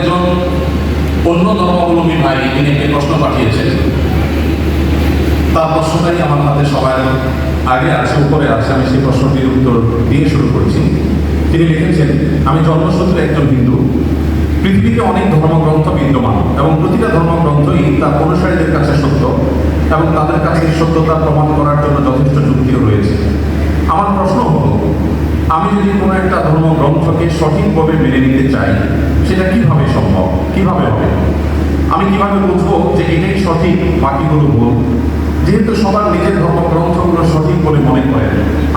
একজন অন্য ধর্মাবলম্বী ভাই তিনি একটি প্রশ্ন পাঠিয়েছেন। তার প্রশ্নটাই আমার হাতে সবার আগে আছে, উপরে আছে। আমি সেই প্রশ্নটির উত্তর দিয়ে শুরু করছি। তিনি লিখেছেন, আমি জন্মসূত্রে একজন হিন্দু। পৃথিবীতে অনেক ধর্মগ্রন্থ বিদ্যমান এবং প্রতিটা ধর্মগ্রন্থই তার অনুসারীদের কাছে সত্য এবং তাদের কাছে সত্যতা প্রমাণ করার জন্য যথেষ্ট যুক্তিও রয়েছে। আমার প্রশ্ন হলো আমি যদি কোনো একটা ধর্মগ্রন্থকে সঠিকভাবে মেনে নিতে চাই, সেটা কীভাবে সম্ভব? কীভাবে হবে? আমি কীভাবে বুঝব যে এটাই সঠিক, বাকিগুলো ভুল? যেহেতু সবার নিজের ধর্মগ্রন্থগুলো সঠিক বলে মনে করে,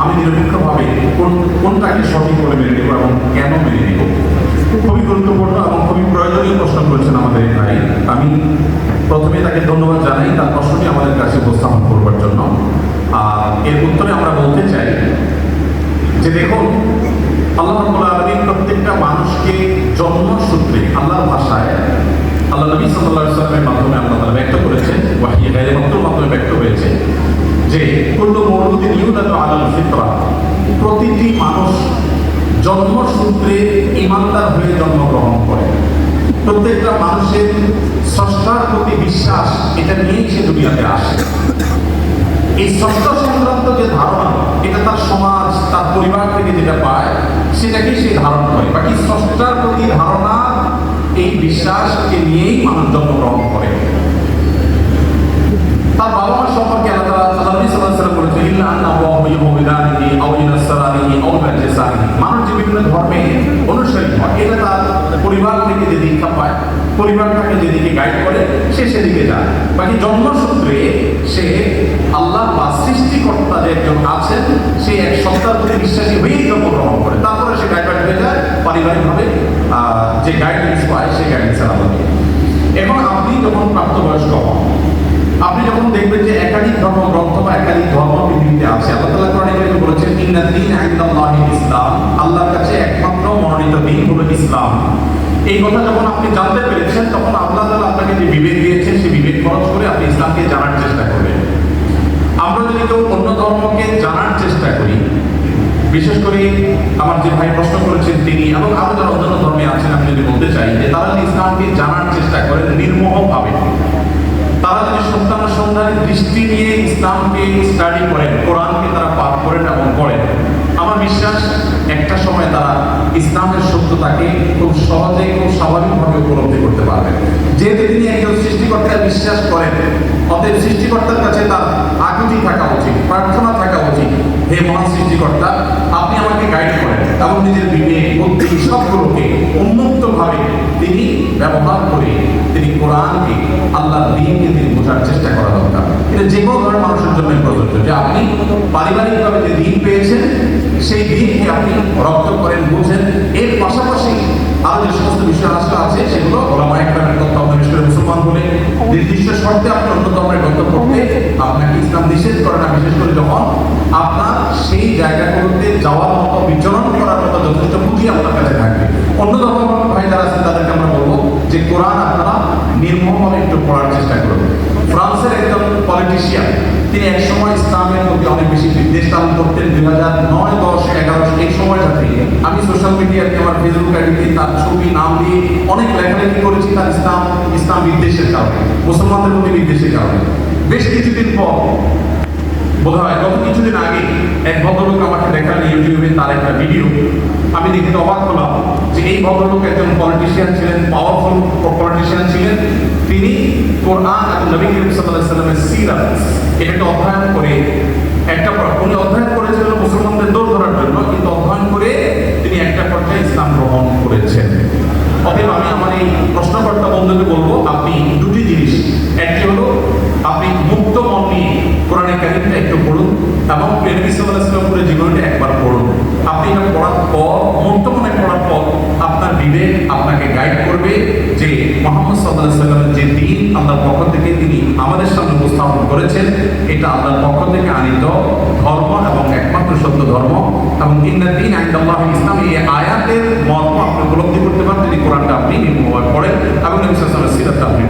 আমি নিরপেক্ষভাবে কোন, কোনটাকে সঠিক বলে মেনে নেব এবং কেন মেনে নেব? খুবই গুরুত্বপূর্ণ এবং খুবই প্রয়োজনীয় প্রশ্ন করেছেন আমাদের ভাই। আমি প্রথমে তাকে ধন্যবাদ জানাই, তার প্রশ্নটি আমাদের কাছে উপস্থাপন করবার জন্য। আর এর উত্তরে আমরা বলতে চাই যে দেখুন, আল্লাহ আলামিন প্রত্যেকটা মানুষকে জন্মসূত্রে আল্লাহর ভাষায়, আল্লাহ নবী সাল্লাল্লাহু আলাইহি সাল্লামের মাধ্যমে আল্লাহ তাআলা ব্যক্ত করেছেন, ওয়াহী গায়রে মাধ্যমে ব্যক্ত হয়েছে, যে কুল্লু মওলুদিন ইউলাদু আলাল ফিতরা, প্রতিটি মানুষ জন্মসূত্রে ইমানদার হয়ে জন্মগ্রহণ করে। প্রত্যেকটা মানুষের স্রষ্টার প্রতি বিশ্বাস, এটা নিয়েই সে দুনিয়াতে আসে। এই ষষ্ঠ সংক্রান্ত যে ধারণা এটা তার সমাজ, তার পরিবার থেকে যেটা পায়, সেটাকেই সে ধারণ করে। বাকি ষষ্ঠার প্রতি ধারণা, এই বিশ্বাসকে নিয়েই মানুষ জন্মগ্রহণ করে। তার বাবা মা সম্পর্কে আল্লাহ পরিবার থেকে যেদিকে গাইড করে, সে সেদিকে যায়। বাকি জন্মসূত্রে সে আল্লাহ বা সৃষ্টিকর্তা যে একজন আছেন সে এক সত্তার প্রতি বিশ্বাসী হয়েই জন্মগ্রহণ করে। তারপরে সে গাইড হয়ে যায়, পারিবারিকভাবে যে গাইডেন্স পায় সেই গাইডেন্সের আলোকে এবং আপনি যখন প্রাপ্তবয়স্ক হন আপনি যখন দেখবেন যে একাধিক ধর্ম গ্রন্থ বা একাধিক ধর্ম পৃথিবীতে আছে, আল্লাহ তাআলা কোরআনে কারিমে বলেছেন, ইন্না দীন ইনদাল্লাহি ইসলাম। আল্লাহর কাছে একমাত্র মনোনীত দিন হলো ইসলাম। এই কথা যখন আপনি জানতে পেরেছেন, তখন আল্লাহ তাআলা আপনাকে যে বিবেক দিয়েছেন সেই বিবেক খরচ করে আপনি ইসলামকে জানার যদি কেউ অন্য ধর্মকে জানার চেষ্টা করি। বিশেষ করে আমার যে ভাই প্রশ্ন করেছেন তিনি, এবং আরও যারা অন্যান্য ধর্মে আছেন, আমি যদি বলতে চাই যে তারা যদি ইসলামকে জানার চেষ্টা করেন নির্মোহভাবে তারা যদি সন্তানুসন্ধানী দৃষ্টি নিয়ে ইসলামকে স্টাডি করেন, কোরআনকে তারা পাঠ করেন এবং পড়েন, আমার বিশ্বাস একটা সময় তারা ইসলামের সত্যতাকে খুব সহজে, খুব স্বাভাবিকভাবে উপলব্ধি করতে পারবেন। যেহেতু তিনি একজন সৃষ্টিকর্তায় বিশ্বাস করেন, অতএব সৃষ্টিকর্তার কাছে তার থাকা উচিত, প্রার্থনা থাকা উচিত। হে মহান সৃষ্টিকর্তা, আপনি আমাকে গাইড করেন এবং নিজের বিবেক, বুদ্ধি সবগুলোকে উন্মুক্তভাবে তিনি ব্যবহার করে তিনি কোরআনকে আল্লাহ দিনকে তিনি বোঝার চেষ্টা করা দরকার। এটা যে কোনো ধরনের মানুষের জন্য প্রযোজ্য। যে আপনি পারিবারিকভাবে যে দিন পেয়েছেন, সেই দিনকে আপনি রক্ত করেন, বুঝেন এর পাশাপাশি আরও যে সমস্ত বিষয় আসলে আছে সেগুলো ওলামা একরামের তত্ত্ব বিশেষ করে মুসলমান বলে নির্দিষ্ট শর্তে আপনি অন্য ধর্মের গ্রন্থ পড়তে আপনাকে ইসলাম নিষেধ করে না বিশেষ করে যখন আপনার সেই জায়গাগুলোতে যাওয়ার মতো বিচরণ করার মতো যথেষ্ট বুদ্ধি আপনার কাছে থাকবে। অন্য ধর্ম ভাই যারা আছেন তাদেরকে আমরা বলব যে কোরআন আপনারা নির্মমভাবে একটু পড়ার চেষ্টা করবেন ফ্রান্সের একজন পলিটিশিয়ান তিনি এক সময় ইসলামের প্রতি অনেক বেশি বিদ্বেষ দান করতেন। দুই হাজার নয় দশ এই সময়টাতে আমি সোশ্যাল মিডিয়াতে আমার ফেসবুক আইডিতে তার ছবি নাম দিয়ে অনেক লেখালেখি করেছি, তার ইসলাম ইসলাম বিদ্বেষের কারণে, মুসলমানদের প্রতি বিদ্বেষের কারণে। বেশ কিছুদিন পর বোধ হয় গত কিছুদিন আগে, এক ভদ্রলোক আমাকে দেখান ইউটিউবে তার একটা ভিডিও আমি দেখে অবাক হলাম যে এই ভদ্রলোক একজন পলিটিশিয়ান ছিলেন পাওয়ারফুল পলিটিশিয়ান ছিলেন। তিনি কোরআন এবং নবী করিম আলাইহি সাল্লামের সিরাত এটাকে অধ্যয়ন করে, একটা উনি অধ্যয়ন করেছিলেন মুসলমানদের দৌড় ধরার জন্য কিন্তু অধ্যয়ন করে তিনি একটা পর্যায়ে ইসলাম গ্রহণ করেছেন অতএব আমি আমার এই বন্ধুকে বলব, আপনি দুটি জিনিস। একটি হলো, আপনি মুক্ত মন নিয়ে কোরআনে কারিমটা একটু পড়ুন এবং প্রেরবি সাল্লাহামের জীবনটা একবার পড়ুন। আপনি এটা পড়ার পর, মুক্ত মনে পড়ার পর আপনার বিবেক আপনাকে গাইড করবে যে মোহাম্মদ সাল্লাহ সাল্লামের যে দিন আল্লাহর পক্ষ থেকে তিনি আমাদের সামনে উপস্থাপন করেছেন, এটা আল্লাহর পক্ষ থেকে আনিত ধর্ম এবং একমাত্র সত্য ধর্ম। এবং ইন্না দিন আইন্দাল্লাহ ইসলাম, এই আয়াতের মর্ম আপনি উপলব্ধি করতে যদি কোরআনটা আপনি নির্মভাবে পড়েন এবং নবী আলাইহি সিরাতটা আপনি